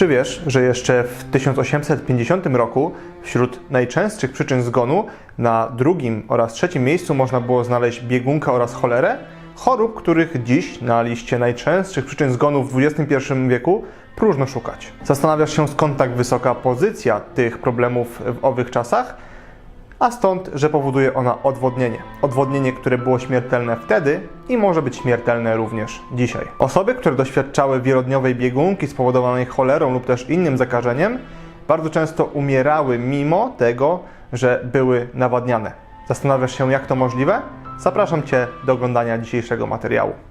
Czy wiesz, że jeszcze w 1850 roku wśród najczęstszych przyczyn zgonu na drugim oraz trzecim miejscu można było znaleźć biegunkę oraz cholerę? Chorób, których dziś na liście najczęstszych przyczyn zgonu w XXI wieku próżno szukać. Zastanawiasz się skąd tak wysoka pozycja tych problemów w owych czasach? A stąd, że powoduje ona odwodnienie. Odwodnienie, które było śmiertelne wtedy i może być śmiertelne również dzisiaj. Osoby, które doświadczały wielodniowej biegunki spowodowanej cholerą lub też innym zakażeniem, bardzo często umierały mimo tego, że były nawadniane. Zastanawiasz się, jak to możliwe? Zapraszam Cię do oglądania dzisiejszego materiału.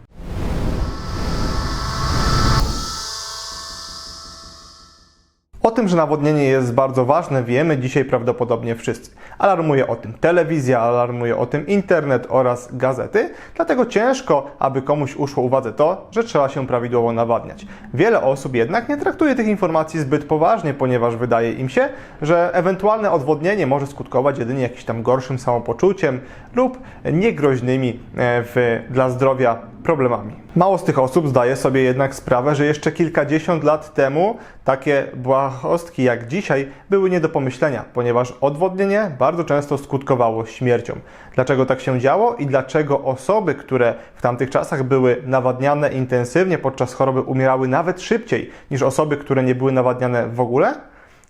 O tym, że nawodnienie jest bardzo ważne, wiemy dzisiaj prawdopodobnie wszyscy. Alarmuje o tym telewizja, alarmuje o tym internet oraz gazety, dlatego ciężko, aby komuś uszło uwadze to, że trzeba się prawidłowo nawadniać. Wiele osób jednak nie traktuje tych informacji zbyt poważnie, ponieważ wydaje im się, że ewentualne odwodnienie może skutkować jedynie jakimś tam gorszym samopoczuciem lub niegroźnymi e, w, dla zdrowia problemami. Mało z tych osób zdaje sobie jednak sprawę, że jeszcze kilkadziesiąt lat temu takie błahostki jak dzisiaj były nie do pomyślenia, ponieważ odwodnienie bardzo często skutkowało śmiercią. Dlaczego tak się działo i dlaczego osoby, które w tamtych czasach były nawadniane intensywnie podczas choroby, umierały nawet szybciej niż osoby, które nie były nawadniane w ogóle?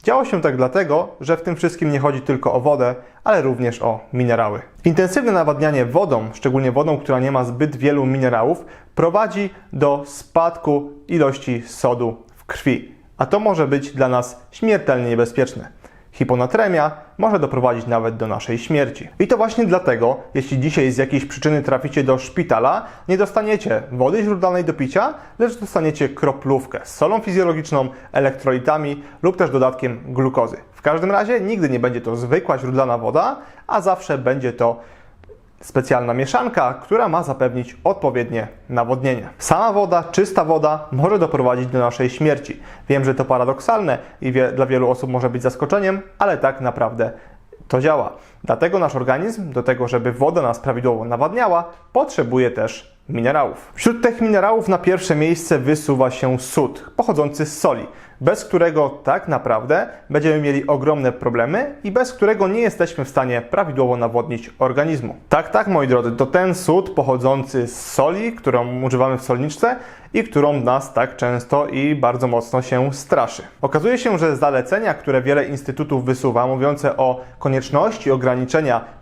Działo się tak dlatego, że w tym wszystkim nie chodzi tylko o wodę, ale również o minerały. Intensywne nawadnianie wodą, szczególnie wodą, która nie ma zbyt wielu minerałów, prowadzi do spadku ilości sodu w krwi, a to może być dla nas śmiertelnie niebezpieczne. Hiponatremia może doprowadzić nawet do naszej śmierci. I to właśnie dlatego, jeśli dzisiaj z jakiejś przyczyny traficie do szpitala, nie dostaniecie wody źródlanej do picia, lecz dostaniecie kroplówkę z solą fizjologiczną, elektrolitami lub też dodatkiem glukozy. W każdym razie nigdy nie będzie to zwykła źródlana woda, a zawsze będzie to specjalna mieszanka, która ma zapewnić odpowiednie nawodnienie. Sama woda, czysta woda może doprowadzić do naszej śmierci. Wiem, że to paradoksalne i wie, dla wielu osób może być zaskoczeniem, ale tak naprawdę to działa. Dlatego nasz organizm, do tego, żeby woda nas prawidłowo nawadniała, potrzebuje też minerałów. Wśród tych minerałów na pierwsze miejsce wysuwa się sód, pochodzący z soli, bez którego tak naprawdę będziemy mieli ogromne problemy i bez którego nie jesteśmy w stanie prawidłowo nawodnić organizmu. Tak, tak, moi drodzy, to ten sód pochodzący z soli, którą używamy w solniczce i którą nas tak często i bardzo mocno się straszy. Okazuje się, że zalecenia, które wiele instytutów wysuwa, mówiące o konieczności ograniczenia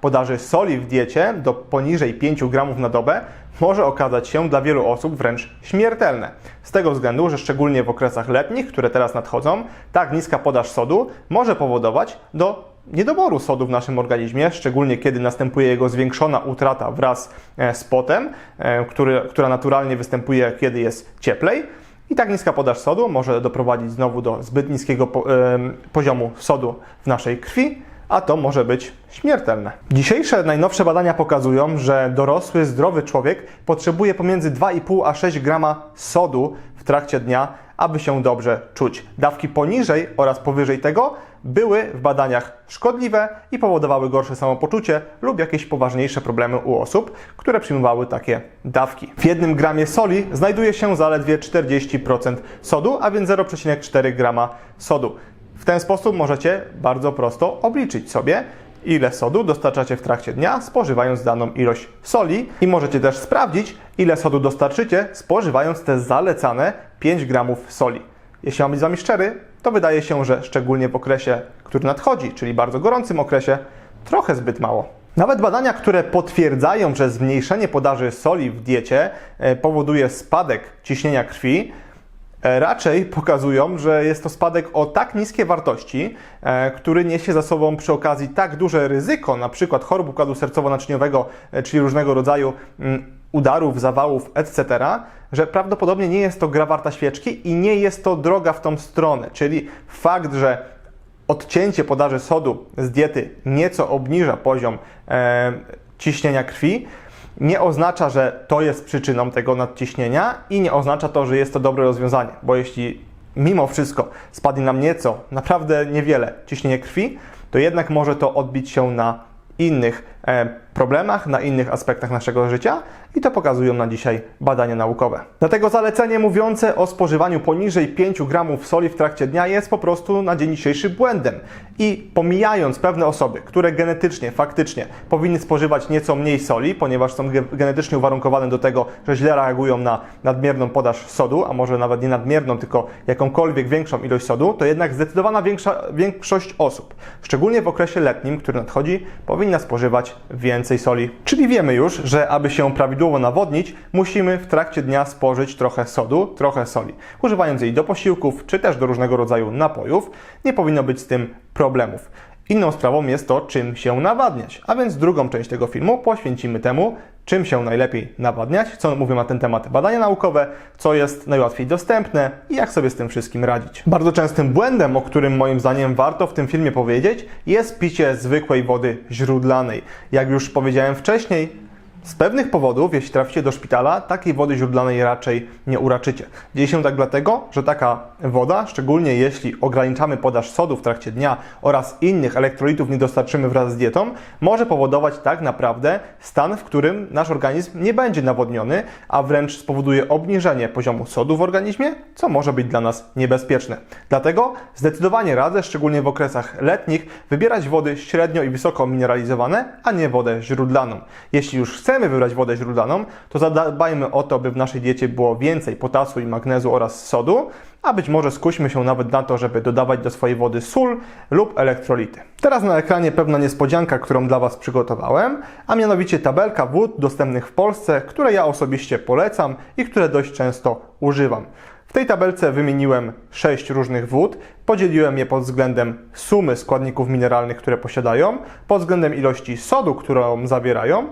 podaży soli w diecie do poniżej 5 gramów na dobę, może okazać się dla wielu osób wręcz śmiertelne. Z tego względu, że szczególnie w okresach letnich, które teraz nadchodzą, tak niska podaż sodu może powodować do niedoboru sodu w naszym organizmie, szczególnie kiedy następuje jego zwiększona utrata wraz e, z potem, e, który, która naturalnie występuje, kiedy jest cieplej. I tak niska podaż sodu może doprowadzić znowu do zbyt niskiego e, poziomu sodu w naszej krwi, a to może być śmiertelne. Dzisiejsze najnowsze badania pokazują, że dorosły, zdrowy człowiek potrzebuje pomiędzy 2,5 a 6 grama sodu w trakcie dnia, aby się dobrze czuć. Dawki poniżej oraz powyżej tego były w badaniach szkodliwe i powodowały gorsze samopoczucie lub jakieś poważniejsze problemy u osób, które przyjmowały takie dawki. W jednym gramie soli znajduje się zaledwie 40% sodu, a więc 0,4 grama sodu. W ten sposób możecie bardzo prosto obliczyć sobie, ile sodu dostarczacie w trakcie dnia, spożywając daną ilość soli i możecie też sprawdzić, ile sodu dostarczycie, spożywając te zalecane 5 gramów soli. Jeśli mam być z Wami szczery, to wydaje się, że szczególnie w okresie, który nadchodzi, czyli bardzo gorącym okresie, trochę zbyt mało. Nawet badania, które potwierdzają, że zmniejszenie podaży soli w diecie e, powoduje spadek ciśnienia krwi, raczej pokazują, że jest to spadek o tak niskie wartości, e, który niesie za sobą przy okazji tak duże ryzyko, na przykład chorób układu sercowo-naczyniowego, e, czyli różnego rodzaju mm, udarów, zawałów, etc., że prawdopodobnie nie jest to gra warta świeczki i nie jest to droga w tą stronę. Czyli fakt, że odcięcie podaży sodu z diety nieco obniża poziom e, ciśnienia krwi, nie oznacza, że to jest przyczyną tego nadciśnienia i nie oznacza to, że jest to dobre rozwiązanie, bo jeśli mimo wszystko spadnie nam nieco, naprawdę niewiele ciśnienie krwi, to jednak może to odbić się na innych e, problemach, na innych aspektach naszego życia i to pokazują na dzisiaj badania naukowe. Dlatego zalecenie mówiące o spożywaniu poniżej 5 gramów soli w trakcie dnia jest po prostu na dzień dzisiejszy błędem. I pomijając pewne osoby, które genetycznie, faktycznie powinny spożywać nieco mniej soli, ponieważ są ge- genetycznie uwarunkowane do tego, że źle reagują na nadmierną podaż sodu, a może nawet nie nadmierną, tylko jakąkolwiek większą ilość sodu, to jednak zdecydowana większa, większość osób, szczególnie w okresie letnim, który nadchodzi, powinna spożywać więcej soli. Czyli wiemy już, że aby się prawidłowo nawodnić, musimy w trakcie dnia spożyć trochę sodu, trochę soli. Używając jej do posiłków, czy też do różnego rodzaju napojów, nie powinno być z tym problemów. Inną sprawą jest to, czym się nawadniać, a więc drugą część tego filmu poświęcimy temu, czym się najlepiej nawadniać, co mówią na ten temat badania naukowe, co jest najłatwiej dostępne i jak sobie z tym wszystkim radzić. Bardzo częstym błędem, o którym moim zdaniem warto w tym filmie powiedzieć, jest picie zwykłej wody źródlanej. Jak już powiedziałem wcześniej, z pewnych powodów, jeśli traficie do szpitala, takiej wody źródlanej raczej nie uraczycie. Dzieje się tak dlatego, że taka woda, szczególnie jeśli ograniczamy podaż sodu w trakcie dnia oraz innych elektrolitów nie dostarczymy wraz z dietą, może powodować tak naprawdę stan, w którym nasz organizm nie będzie nawodniony, a wręcz spowoduje obniżenie poziomu sodu w organizmie, co może być dla nas niebezpieczne. Dlatego zdecydowanie radzę, szczególnie w okresach letnich, wybierać wody średnio i wysoko mineralizowane, a nie wodę źródlaną. Jeśli już chcemy wybrać wodę źródlaną, to zadbajmy o to, by w naszej diecie było więcej potasu i magnezu oraz sodu, a być może skuśmy się nawet na to, żeby dodawać do swojej wody sól lub elektrolity. Teraz na ekranie pewna niespodzianka, którą dla Was przygotowałem, a mianowicie tabelka wód dostępnych w Polsce, które ja osobiście polecam i które dość często używam. W tej tabelce wymieniłem sześć różnych wód, podzieliłem je pod względem sumy składników mineralnych, które posiadają, pod względem ilości sodu, którą zawierają,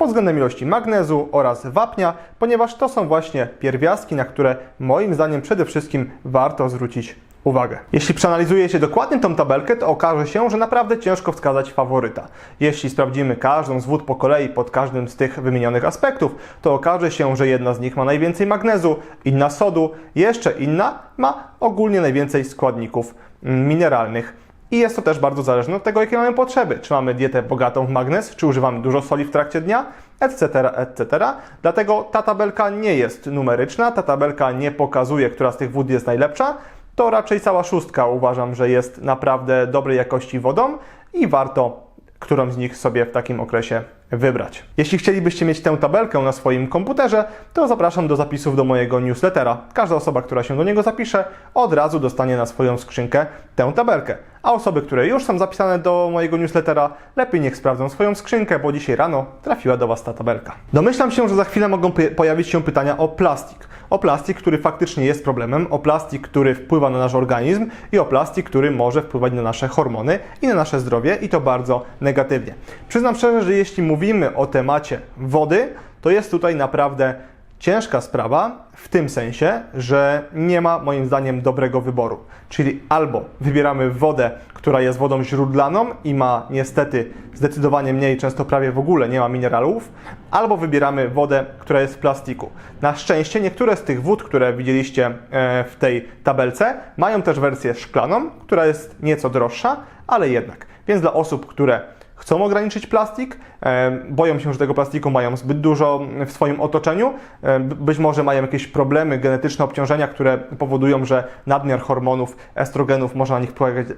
pod względem ilości magnezu oraz wapnia, ponieważ to są właśnie pierwiastki, na które moim zdaniem przede wszystkim warto zwrócić uwagę. Jeśli przeanalizujecie dokładnie tą tabelkę, to okaże się, że naprawdę ciężko wskazać faworyta. Jeśli sprawdzimy każdą z wód po kolei pod każdym z tych wymienionych aspektów, to okaże się, że jedna z nich ma najwięcej magnezu, inna sodu, jeszcze inna ma ogólnie najwięcej składników mineralnych. I jest to też bardzo zależne od tego, jakie mamy potrzeby. Czy mamy dietę bogatą w magnez, czy używamy dużo soli w trakcie dnia, etc., etc. Dlatego ta tabelka nie jest numeryczna, ta tabelka nie pokazuje, która z tych wód jest najlepsza. To raczej cała szóstka uważam, że jest naprawdę dobrej jakości wodą i warto którą z nich sobie w takim okresie wybrać. Jeśli chcielibyście mieć tę tabelkę na swoim komputerze, to zapraszam do zapisów do mojego newslettera. Każda osoba, która się do niego zapisze, od razu dostanie na swoją skrzynkę tę tabelkę. A osoby, które już są zapisane do mojego newslettera, lepiej niech sprawdzą swoją skrzynkę, bo dzisiaj rano trafiła do Was ta tabelka. Domyślam się, że za chwilę mogą pojawić się pytania o plastik. O plastik, który faktycznie jest problemem, o plastik, który wpływa na nasz organizm i o plastik, który może wpływać na nasze hormony i na nasze zdrowie i to bardzo negatywnie. Przyznam szczerze, że jeśli mówimy o temacie wody, to jest tutaj naprawdę ciężka sprawa w tym sensie, że nie ma moim zdaniem dobrego wyboru. Czyli albo wybieramy wodę, która jest wodą źródlaną i ma niestety zdecydowanie mniej, często prawie w ogóle nie ma minerałów, albo wybieramy wodę, która jest w plastiku. Na szczęście niektóre z tych wód, które widzieliście e, w tej tabelce, mają też wersję szklaną, która jest nieco droższa, ale jednak. Więc dla osób, które chcą ograniczyć plastik, e, boją się, że tego plastiku mają zbyt dużo w swoim otoczeniu, e, być może mają jakieś problemy, genetyczne obciążenia, które powodują, że nadmiar hormonów, estrogenów może na nich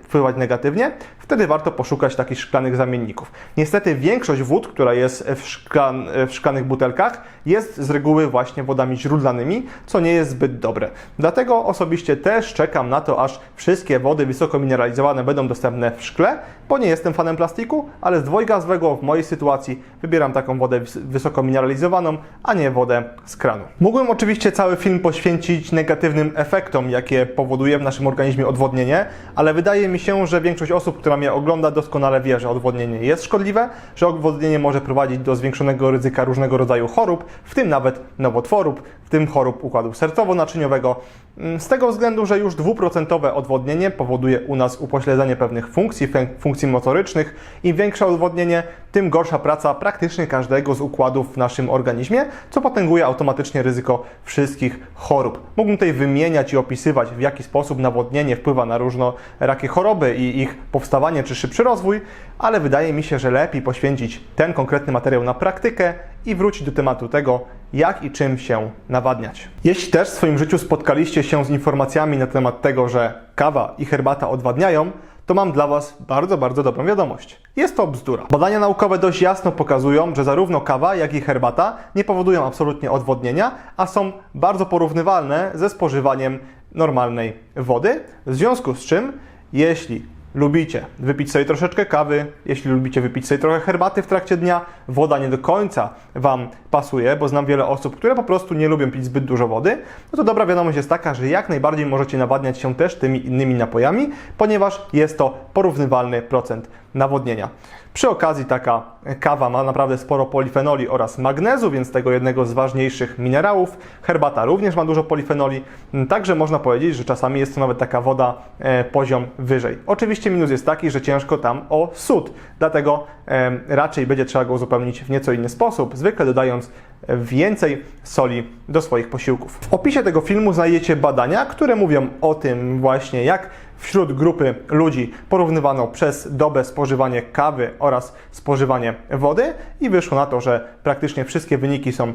wpływać, negatywnie, wtedy warto poszukać takich szklanych zamienników. Niestety większość wód, która jest w, szklan, w szklanych butelkach, jest z reguły właśnie wodami źródlanymi, co nie jest zbyt dobre. Dlatego osobiście też czekam na to, aż wszystkie wody wysoko mineralizowane będą dostępne w szkle, bo nie jestem fanem plastiku, ale z dwojgazowego w mojej sytuacji wybieram taką wodę wys- wysoko mineralizowaną, a nie wodę z kranu. Mógłbym oczywiście cały film poświęcić negatywnym efektom, jakie powoduje w naszym organizmie odwodnienie, ale wydaje mi się, że większość osób, która mnie ogląda, doskonale wie, że odwodnienie jest szkodliwe, że odwodnienie może prowadzić do zwiększonego ryzyka różnego rodzaju chorób, w tym nawet nowotworów, w tym chorób układu sercowo-naczyniowego Z tego względu, że już dwuprocentowe odwodnienie powoduje u nas upośledzenie pewnych funkcji, funkcji motorycznych. Im większe odwodnienie, tym gorsza praca praktycznie każdego z układów w naszym organizmie, co potęguje automatycznie ryzyko wszystkich chorób. Mógłbym tutaj wymieniać i opisywać, w jaki sposób nawodnienie wpływa na różnorakie choroby i ich powstawanie czy szybszy rozwój, ale wydaje mi się, że lepiej poświęcić ten konkretny materiał na praktykę i wrócić do tematu tego, jak i czym się nawadniać. Jeśli też w swoim życiu spotkaliście się z informacjami na temat tego, że kawa i herbata odwadniają, to mam dla Was bardzo, bardzo dobrą wiadomość. Jest to bzdura. Badania naukowe dość jasno pokazują, że zarówno kawa, jak i herbata nie powodują absolutnie odwodnienia, a są bardzo porównywalne ze spożywaniem normalnej wody. W związku z czym, jeśli lubicie wypić sobie troszeczkę kawy, jeśli lubicie wypić sobie trochę herbaty w trakcie dnia, woda nie do końca Wam pasuje, bo znam wiele osób, które po prostu nie lubią pić zbyt dużo wody, no to dobra wiadomość jest taka, że jak najbardziej możecie nawadniać się też tymi innymi napojami, ponieważ jest to porównywalny procent nawodnienia. Przy okazji taka kawa ma naprawdę sporo polifenoli oraz magnezu, więc tego jednego z ważniejszych minerałów. Herbata również ma dużo polifenoli, także można powiedzieć, że czasami jest to nawet taka woda e, poziom wyżej. Oczywiście minus jest taki, że ciężko tam o sód, dlatego e, raczej będzie trzeba go uzupełnić w nieco inny sposób, zwykle dodając więcej soli do swoich posiłków. W opisie tego filmu znajdziecie badania, które mówią o tym właśnie, jak wśród grupy ludzi porównywano przez dobę spożywanie kawy oraz spożywanie wody i wyszło na to, że praktycznie wszystkie wyniki są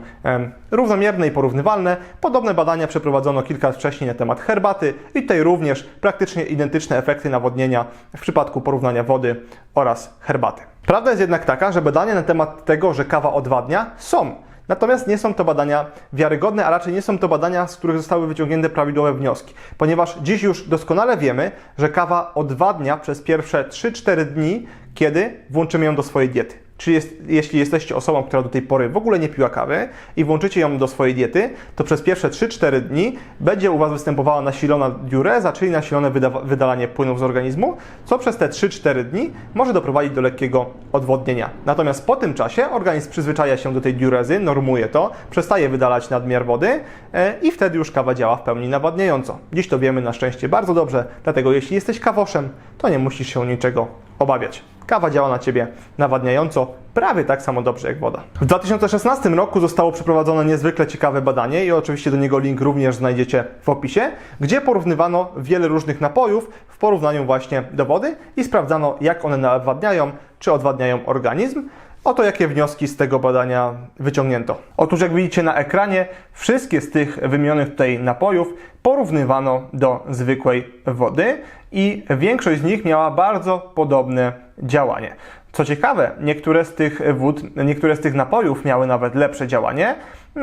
równomierne i porównywalne. Podobne badania przeprowadzono kilka lat wcześniej na temat herbaty i tutaj również praktycznie identyczne efekty nawodnienia w przypadku porównania wody oraz herbaty. Prawda jest jednak taka, że badania na temat tego, że kawa odwadnia są. Natomiast nie są to badania wiarygodne, a raczej nie są to badania, z których zostały wyciągnięte prawidłowe wnioski. Ponieważ dziś już doskonale wiemy, że kawa odwadnia przez pierwsze 3-4 dni, kiedy włączymy ją do swojej diety. Czyli jest, jeśli jesteście osobą, która do tej pory w ogóle nie piła kawy i włączycie ją do swojej diety, to przez pierwsze 3-4 dni będzie u Was występowała nasilona diureza, czyli nasilone wyda- wydalanie płynów z organizmu, co przez te 3-4 dni może doprowadzić do lekkiego odwodnienia. Natomiast po tym czasie organizm przyzwyczaja się do tej diurezy, normuje to, przestaje wydalać nadmiar wody e, i wtedy już kawa działa w pełni nawadniająco. Dziś to wiemy na szczęście bardzo dobrze, dlatego jeśli jesteś kawoszem, to nie musisz się niczego obawiać. Kawa działa na Ciebie nawadniająco prawie tak samo dobrze jak woda. W 2016 roku zostało przeprowadzone niezwykle ciekawe badanie i oczywiście do niego link również znajdziecie w opisie, gdzie porównywano wiele różnych napojów w porównaniu właśnie do wody i sprawdzano jak one nawadniają, czy odwadniają organizm. Oto jakie wnioski z tego badania wyciągnięto. Otóż jak widzicie na ekranie, wszystkie z tych wymienionych tutaj napojów porównywano do zwykłej wody i większość z nich miała bardzo podobne działanie. Co ciekawe, niektóre z tych wód, niektóre z tych napojów miały nawet lepsze działanie.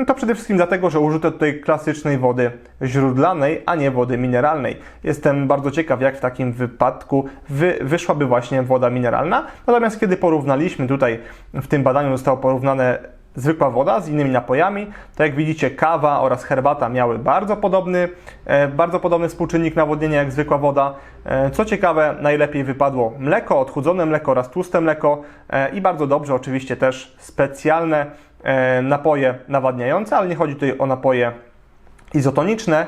To przede wszystkim dlatego, że użyto tutaj klasycznej wody źródlanej, a nie wody mineralnej. Jestem bardzo ciekaw, jak w takim wypadku wy, wyszłaby właśnie woda mineralna. Natomiast kiedy porównaliśmy tutaj, w tym badaniu zostało porównane zwykła woda z innymi napojami, to jak widzicie kawa oraz herbata miały bardzo podobny, e, bardzo podobny współczynnik nawodnienia jak zwykła woda. E, co ciekawe, najlepiej wypadło mleko, odchudzone mleko oraz tłuste mleko e, i bardzo dobrze oczywiście też specjalne napoje nawadniające, ale nie chodzi tutaj o napoje izotoniczne,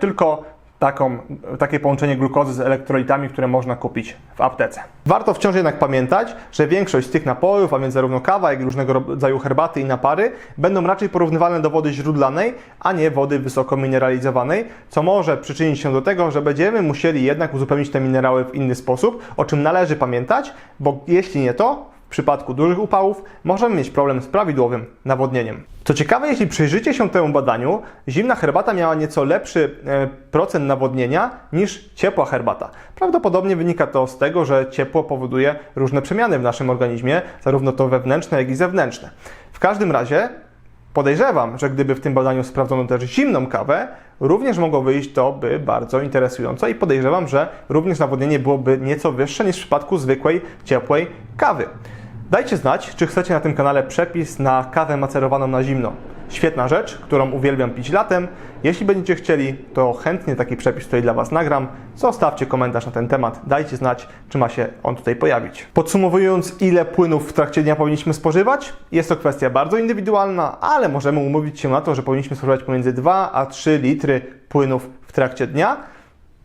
tylko taką, takie połączenie glukozy z elektrolitami, które można kupić w aptece. Warto wciąż jednak pamiętać, że większość z tych napojów, a więc zarówno kawa, jak i różnego rodzaju herbaty i napary, będą raczej porównywalne do wody źródlanej, a nie wody wysoko mineralizowanej, co może przyczynić się do tego, że będziemy musieli jednak uzupełnić te minerały w inny sposób, o czym należy pamiętać, bo jeśli nie to, w przypadku dużych upałów możemy mieć problem z prawidłowym nawodnieniem. Co ciekawe, jeśli przyjrzycie się temu badaniu, zimna herbata miała nieco lepszy e, procent nawodnienia niż ciepła herbata. Prawdopodobnie wynika to z tego, że ciepło powoduje różne przemiany w naszym organizmie, zarówno to wewnętrzne, jak i zewnętrzne. W każdym razie Podejrzewam, że gdyby w tym badaniu sprawdzono też zimną kawę, również mogło wyjść to by bardzo interesująco i podejrzewam, że również nawodnienie byłoby nieco wyższe niż w przypadku zwykłej, ciepłej kawy. Dajcie znać, czy chcecie na tym kanale przepis na kawę macerowaną na zimno. świetna rzecz, którą uwielbiam pić latem. Jeśli będziecie chcieli, to chętnie taki przepis tutaj dla Was nagram. Zostawcie komentarz na ten temat, dajcie znać, czy ma się on tutaj pojawić. Podsumowując, ile płynów w trakcie dnia powinniśmy spożywać? Jest to kwestia bardzo indywidualna, ale możemy umówić się na to, że powinniśmy spożywać pomiędzy 2 a 3 litry płynów w trakcie dnia.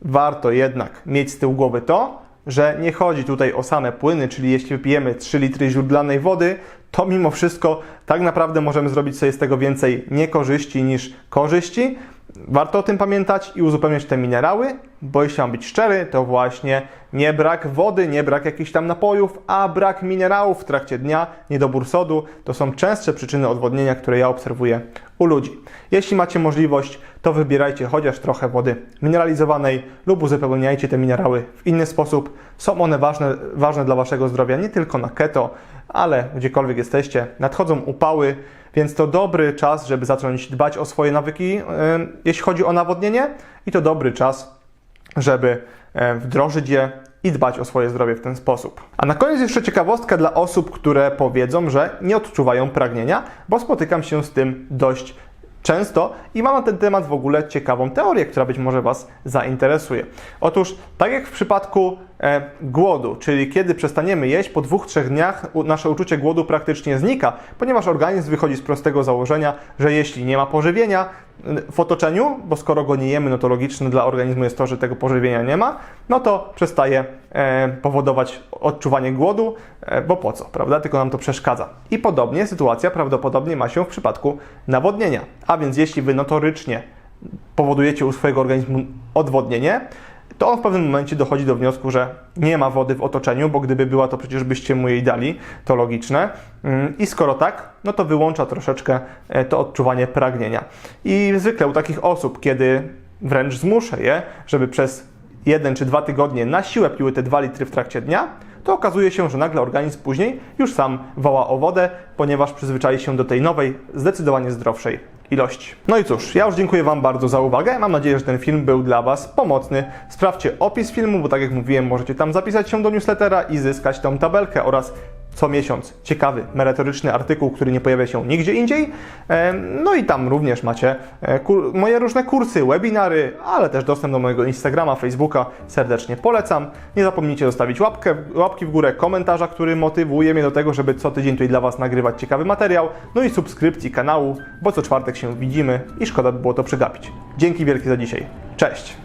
Warto jednak mieć z tyłu głowy to, że nie chodzi tutaj o same płyny, czyli jeśli wypijemy 3 litry źródlanej wody, to mimo wszystko tak naprawdę możemy zrobić sobie z tego więcej niekorzyści niż korzyści. Warto o tym pamiętać i uzupełniać te minerały, bo jeśli mam być szczery, to właśnie nie brak wody, nie brak jakichś tam napojów, a brak minerałów w trakcie dnia, niedobór sodu to są częstsze przyczyny odwodnienia, które ja obserwuję u ludzi. Jeśli macie możliwość, to wybierajcie chociaż trochę wody mineralizowanej lub uzupełniajcie te minerały w inny sposób. Są one ważne, ważne dla Waszego zdrowia nie tylko na keto, ale gdziekolwiek jesteście. Nadchodzą upały, więc to dobry czas, żeby zacząć dbać o swoje nawyki, jeśli chodzi o nawodnienie, i to dobry czas, żeby wdrożyć je i dbać o swoje zdrowie w ten sposób. A na koniec jeszcze ciekawostka dla osób, które powiedzą, że nie odczuwają pragnienia, bo spotykam się z tym dość często i mam na ten temat w ogóle ciekawą teorię, która być może Was zainteresuje. Otóż, tak jak w przypadku e, głodu, czyli kiedy przestaniemy jeść, po dwóch, trzech dniach nasze uczucie głodu praktycznie znika, ponieważ organizm wychodzi z prostego założenia, że jeśli nie ma pożywienia w otoczeniu, bo skoro go nie jemy, no to logiczne dla organizmu jest to, że tego pożywienia nie ma, no to przestaje e, powodować odczuwanie głodu, e, bo po co, prawda? Tylko nam to przeszkadza. I podobnie sytuacja prawdopodobnie ma się w przypadku nawodnienia. A więc jeśli wy notorycznie powodujecie u swojego organizmu odwodnienie, to on w pewnym momencie dochodzi do wniosku, że nie ma wody w otoczeniu, bo gdyby była, to przecież byście mu jej dali, to logiczne. Mm, I skoro tak, no to wyłącza troszeczkę e, to odczuwanie pragnienia. I zwykle u takich osób, kiedy wręcz zmuszę je, żeby przez jeden czy dwa tygodnie na siłę piły te 2 litry w trakcie dnia, to okazuje się, że nagle organizm później już sam woła o wodę, ponieważ przyzwyczai się do tej nowej, zdecydowanie zdrowszej ilości. No i cóż, ja już dziękuję Wam bardzo za uwagę. Mam nadzieję, że ten film był dla Was pomocny. Sprawdźcie opis filmu, bo tak jak mówiłem, możecie tam zapisać się do newslettera i zyskać tą tabelkę oraz co miesiąc ciekawy, merytoryczny artykuł, który nie pojawia się nigdzie indziej. E, No i tam również macie e, moje różne kursy, webinary, ale też dostęp do mojego Instagrama, Facebooka. Serdecznie polecam. Nie zapomnijcie zostawić łapkę, łapki w górę, komentarza, który motywuje mnie do tego, żeby co tydzień tutaj dla Was nagrywać ciekawy materiał. No i subskrypcji kanału, bo co czwartek się widzimy i szkoda by było to przegapić. Dzięki wielkie za dzisiaj. Cześć!